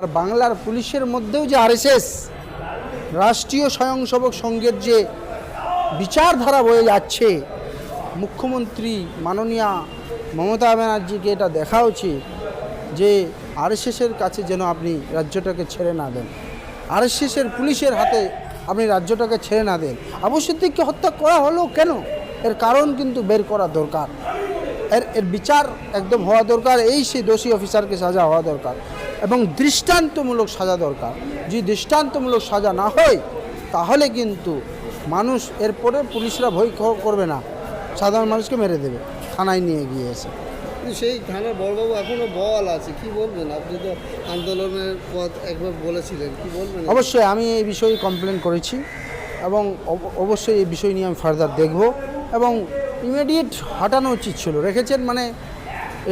আর বাংলার পুলিশের মধ্যেও যে আরএসএস, রাষ্ট্রীয় স্বয়ংসেবক সংঘের যে বিচারধারা বয়ে যাচ্ছে, মুখ্যমন্ত্রী মাননীয়া মমতা ব্যানার্জিকে এটা দেখা উচিত যে আরএসএসের কাছে যেন আপনি রাজ্যটাকে ছেড়ে না দেন। আরএসএসের পুলিশের হাতে আপনি রাজ্যটাকে ছেড়ে না দেন। আবু সিদ্দিককে হত্যা করা হলো কেন? এর কারণ কিন্তু বের করা দরকার। এর এর বিচার একদম হওয়া দরকার, এই সেই দোষী অফিসারকে সাজা হওয়া দরকার। এবং দৃষ্টান্তমূলক সাজা দরকার। যদি দৃষ্টান্তমূলক সাজা না হয় তাহলে কিন্তু মানুষ এরপরে পুলিশরা ভয় করবে না। সাধারণ মানুষকে মেরে দেবে থানায় নিয়ে গিয়ে এসে। সেই থানার বড়বাবু এখনও বল আছে কি বলবেন? আপনি তো আন্দোলনের পথ একবার বলেছিলেন কি বলবেন? অবশ্যই আমি এই বিষয়ে কমপ্লেন করেছি এবং অবশ্যই এই বিষয় নিয়ে আমি ফার্দার দেখব এবং ইমিডিয়েট হটানো উচিত ছিল। রেখেছেন মানে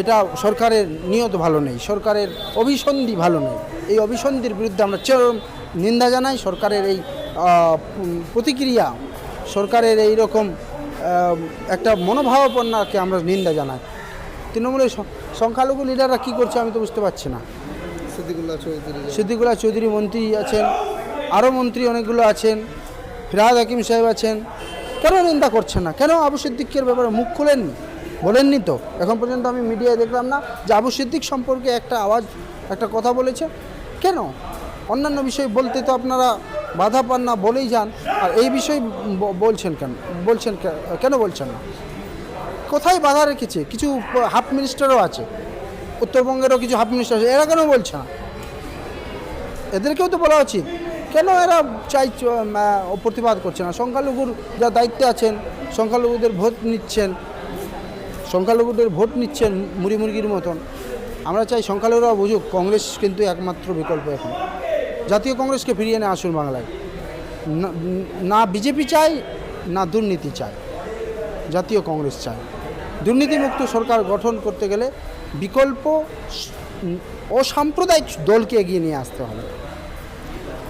এটা সরকারের নিয়ত ভালো নেই সরকারের অভিসন্ধি ভালো নেই। এই অভিসন্ধির বিরুদ্ধে আমরা চরম নিন্দা জানাই সরকারের এই প্রতিক্রিয়া সরকারের এই রকম একটা মনোভাবাপন্নাকে আমরা নিন্দা জানাই। তৃণমূলের সংখ্যালঘু লিডাররা কী করছে আমি তো বুঝতে পারছি না। সিদ্দিকুল্লাহ চৌধুরী সিদ্দিকুল্লাহ চৌধুরী মন্ত্রী আছেন আরও মন্ত্রী অনেকগুলো আছেন ফিরাদ হাকিম সাহেব আছেন। কেন নিন্দা করছেন না? কেন আবু সিদ্দিকের ব্যাপারে মুখ খুলেননি? বলেননি তো? এখন পর্যন্ত আমি মিডিয়ায় দেখলাম না। যে আবু সিদ্দিক সম্পর্কে একটা আওয়াজ, একটা কথা বলেছে। কেন? অন্যান্য বিষয় বলতে তো আপনারা বাধা পান না বলেই যান। আর এই বিষয় বলছেন কেন? বলছেন কেন বলছেন না? কোথায় বাধা রেখেছে? কিছু হাফ মিনিস্টারও আছে। উত্তরবঙ্গেরও কিছু হাফ মিনিস্টার আছে। এরা কেন বলছে না? এদেরকেও তো বলা উচিত। কেন এরা চাই প্রতিবাদ করছে না? সংখ্যালঘুর যা দায়িত্বে আছেন, সংখ্যালঘুদের ভোট নিচ্ছেন সংখ্যালঘুদের ভোট নিচ্ছেন মুড়ি মুরগির মতন। আমরা চাই সংখ্যালঘুরা বুঝুক কংগ্রেস কিন্তু একমাত্র বিকল্প এখন। জাতীয় কংগ্রেসকে ফিরিয়ে এনে আসুন বাংলায়। না- বিজেপি চাই না দুর্নীতি চায়। জাতীয় কংগ্রেস চায়। দুর্নীতিমুক্ত সরকার গঠন করতে গেলে বিকল্প অসাম্প্রদায়িক দলকে এগিয়ে নিয়ে আসতে হবে।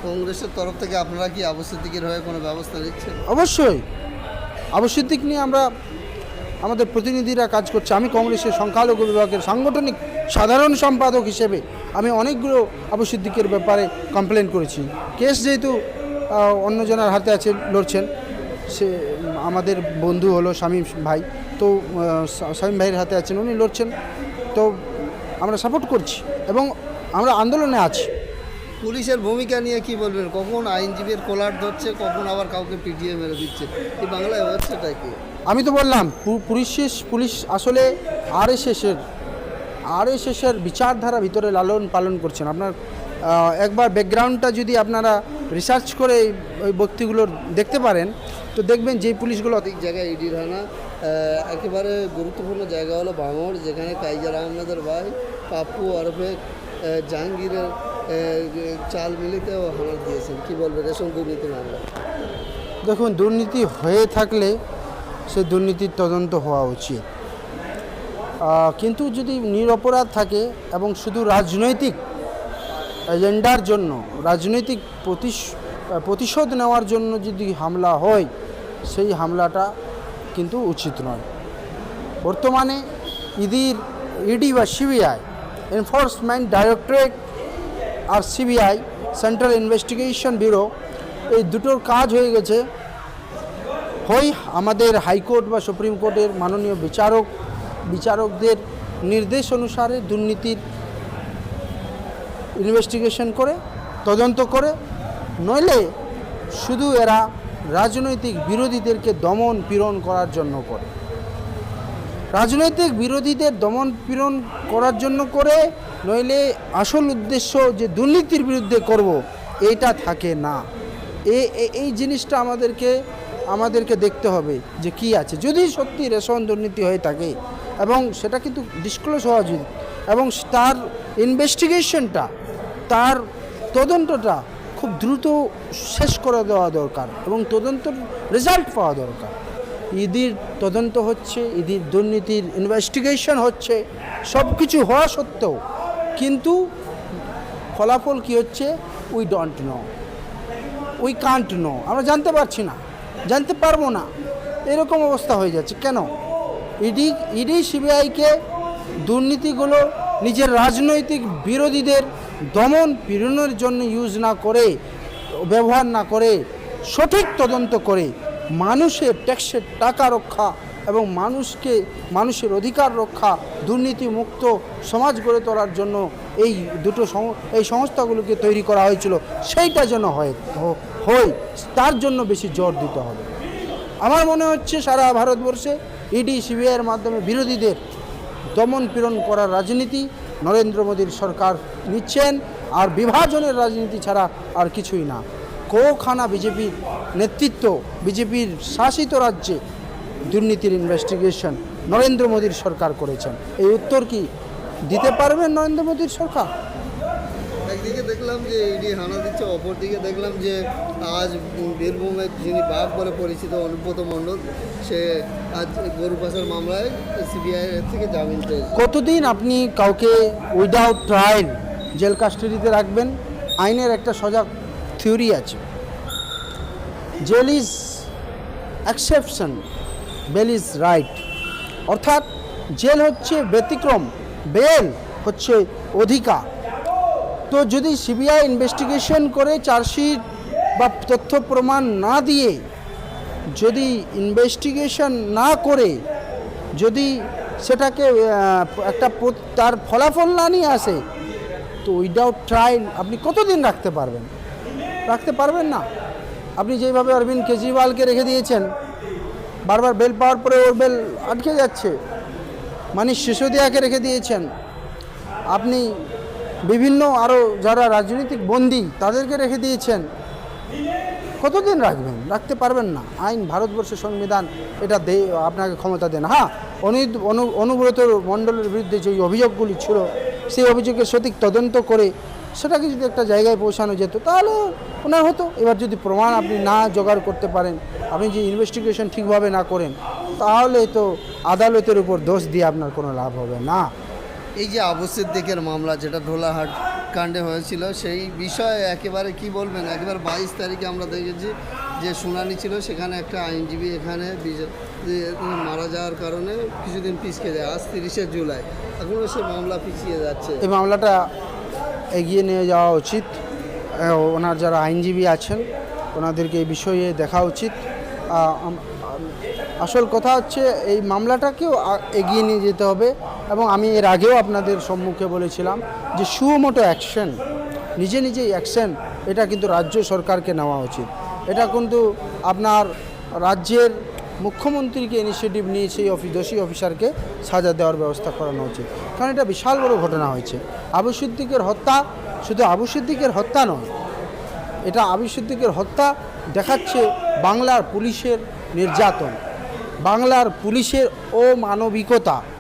কংগ্রেসের তরফ থেকে আপনারা কি আবু সিদ্দিকের হয়ে কোনো ব্যবস্থা নিচ্ছেন? অবশ্যই। আবশ্যিক নিয়ে আমরা আমাদের প্রতিনিধিরা কাজ করছে। আমি কংগ্রেসের সংখ্যালঘু বিভাগের সাংগঠনিক সাধারণ সম্পাদক হিসেবে আমি অনেকগুলো আবশ্যিকের ব্যাপারে কমপ্লেন করেছি। কেস যেহেতু অন্যজনের হাতে আছে, লড়ছেন। সে, আমাদের বন্ধু হলো শামীম ভাই। তো শামীম ভাইয়ের হাতে আছেন, উনি লড়ছেন। তো, আমরা সাপোর্ট করছি এবং আমরা আন্দোলনে আছি। পুলিশের ভূমিকা নিয়ে কি বলবেন? কখন আইনজীবীর কোলার ধরছে কখন আবার কাউকে পিটিয়ে মেরে দিচ্ছে? এই বাংলায় হচ্ছেটা কি? আমি তো বললাম পুলিশ পুলিশ আসলে আর এস এসের আর এস এসের বিচারধারা ভিতরে লালন পালন করছেন। আপনার একবার ব্যাকগ্রাউন্ডটা যদি আপনারা রিসার্চ করে ওই ব্যক্তিগুলো দেখতে পারেন তো দেখবেন যে পুলিশগুলো সঠিক জায়গায় ইডির হানা আহ, একেবারে গুরুত্বপূর্ণ জায়গা হলো ভাঙড় যেখানে কাইজার আহমেদের ভাই পাপ্পু ওরফে জাহাঙ্গীরের চাল মিলিতেও হানা দিয়েছেন, কি বলবে রেশন দুর্নীতি মামলা। দেখুন, দুর্নীতি হয়ে থাকলে সে দুর্নীতির তদন্ত হওয়া উচিত। কিন্তু যদি নিরপরাধ থাকে এবং শুধু রাজনৈতিক এজেন্ডার জন্য, রাজনৈতিক প্রতিশ- প্রতিশোধ নেওয়ার জন্য যদি হামলা হয়, সেই হামলাটা কিন্তু উচিত নয়। বর্তমানে ইদির, ইডি বা সিবিআই এনফোর্সমেন্ট ডাইরেক্টরেট আর সিবিআই সেন্ট্রাল ইনভেস্টিগেশন ব্যুরো এই দুটোর কাজ হয়ে গেছে। হয় আমাদের হাইকোর্ট বা সুপ্রিম কোর্টের মাননীয় বিচারক, বিচারকদের নির্দেশ অনুসারে দুর্নীতির ইনভেস্টিগেশন করে, তদন্ত করে, নইলে শুধু এরা রাজনৈতিক বিরোধীদেরকে দমন পীড়ন করার জন্য করে। রাজনৈতিক বিরোধীদের দমন পীড়ন করার জন্য করে নইলে আসল উদ্দেশ্য যে দুর্নীতির বিরুদ্ধে করব, এইটা থাকে না। এই জিনিসটা আমাদেরকে আমাদেরকে দেখতে হবে যে কি আছে। যদি সত্যি রেশন দুর্নীতি হয়ে থাকে এবং সেটা কিন্তু ডিসক্লোজ হওয়া উচিত এবং তার ইনভেস্টিগেশনটা তার তদন্তটা খুব দ্রুত শেষ করে দেওয়া দরকার এবং তদন্তর রেজাল্ট পাওয়া দরকার। ইদির তদন্ত হচ্ছে, ইদির দুর্নীতির ইনভেস্টিগেশন হচ্ছে সব কিছু হওয়া সত্ত্বেও কিন্তু ফলাফল কি হচ্ছে? We don't know we can't know আমরা জানতে পারছি না। জানতে পারব না। এরকম অবস্থা হয়ে যাচ্ছে। কেন? ইডি ইডি সিবিআইকে দুর্নীতিগুলো নিজের রাজনৈতিক বিরোধীদের দমন পীড়নের জন্য ইউজ না করে, ব্যবহার না করে, সঠিক তদন্ত করে মানুষের ট্যাক্সের টাকা রক্ষা এবং মানুষকে, মানুষের অধিকার রক্ষা, দুর্নীতিমুক্ত সমাজ গড়ে তোলার জন্য এই দুটো এই সংস্থাগুলোকে তৈরি করা হয়েছিল। সেইটা যেন হয় হয়, তার জন্য বেশি জোর দিতে হবে। আমার মনে হচ্ছে সারা ভারতবর্ষে ইডি সিবিআইয়ের মাধ্যমে বিরোধীদের দমন পীড়ন করার রাজনীতি নরেন্দ্র মোদীর সরকার নিচ্ছেন, আর বিভাজনের রাজনীতি ছাড়া আর কিছুই না। কোখানা বিজেপির নেতৃত্ব, বিজেপির শাসিত রাজ্যে দুর্নীতির ইনভেস্টিগেশন নরেন্দ্র মোদীর সরকার করেছেন। এই উত্তর কি দিতে পারবেন নরেন্দ্র মোদীর সরকার? একদিকে দেখলাম যে ইডি হানা দিচ্ছে অপরদিকে দেখলাম যে আজ বীরভূমের যিনি বাঘ বলে পরিচিত অনুব্রত মণ্ডল সে আজ গরু পাচার মামলায় সিবিআই থেকে জামিন পেয়েছে। কতদিন আপনি কাউকে উইদাউট ট্রায়াল জেল কাস্টাডিতে রাখবেন? আইনের একটা সজাগ থিওরি আছে। Jail is exception bail is right. অর্থাৎ জেল হচ্ছে ব্যতিক্রম, বেল হচ্ছে অধিকার। তো যদি সিবিআই ইনভেস্টিগেশন করে চার্জশিট বা তথ্য প্রমাণ না দিয়ে, যদি ইনভেস্টিগেশন না করে, যদি সেটাকে একটা তার ফলাফল না নিয়ে আসে, তো উইদাউট ট্রায়াল আপনি কতদিন রাখতে পারবেন? রাখতে পারবেন না। আপনি যেভাবে অরবিন্দ কেজরিওয়ালকে রেখে দিয়েছেন বারবার বেল পাওয়ার পরে ওর বেল আটকে যাচ্ছে। মানিশ সিসোদিয়াকে রেখে দিয়েছেন। আপনি বিভিন্ন আরও যারা রাজনৈতিক বন্দী তাদেরকে রেখে দিয়েছেন। কতদিন রাখবেন? রাখতে পারবেন না। আইন ভারতবর্ষের সংবিধান এটা দে, আপনাকে ক্ষমতা দেন। হ্যাঁ অনু- অনুব্রত মণ্ডলের বিরুদ্ধে যে অভিযোগগুলি ছিল, সেই অভিযোগের সঠিক তদন্ত করে সেটাকে যদি একটা জায়গায় পৌঁছানো যেত, তাহলে ওনার হতো এবার যদি প্রমাণ আপনি না জোগাড় করতে পারেন আপনি যে ইনভেস্টিগেশন ঠিকভাবে না করেন তাহলে তো আদালতের উপর দোষ দিয়ে আপনার কোনো লাভ হবে না। এই যে আবু সিদ্দিকের মামলা যেটা ঢোলাহাট কাণ্ডে হয়েছিল সেই বিষয়ে একেবারে কি বলবেন? একেবারে বাইশ তারিখে আমরা দেখেছি যে শুনানি ছিল সেখানে একটা আইনজীবী এখানে মারা যাওয়ার কারণে কিছুদিন পিছিয়ে যায়। আজ তিরিশে জুলাই। এখনও সে মামলা পিছিয়ে যাচ্ছে। এই মামলাটা এগিয়ে নিয়ে যাওয়া উচিত। ওনার যারা আইনজীবী আছেন, ওনাদেরকে এই বিষয়ে দেখা উচিত। আসল কথা হচ্ছে, এই মামলাটাকেও এগিয়ে নিয়ে যেতে হবে এবং আমি এর আগেও আপনাদের সম্মুখে বলেছিলাম যে সুমোটো অ্যাকশন, নিজে নিজেই অ্যাকশন, এটা কিন্তু রাজ্য সরকারকে নেওয়া উচিত। এটা কিন্তু আপনার রাজ্যের মুখ্যমন্ত্রীকে ইনিশিয়েটিভ নিয়ে সেই অফিস দোষী অফিসারকে সাজা দেওয়ার ব্যবস্থা করানো উচিত কারণ এটা বিশাল বড় ঘটনা হয়েছে। আবু সিদ্দিকের হত্যা শুধু আবু সিদ্দিকের হত্যা নয়, এটা আবু সিদ্দিকের হত্যা দেখাচ্ছে বাংলার পুলিশের নির্যাতন, বাংলার পুলিশের অমানবিকতা।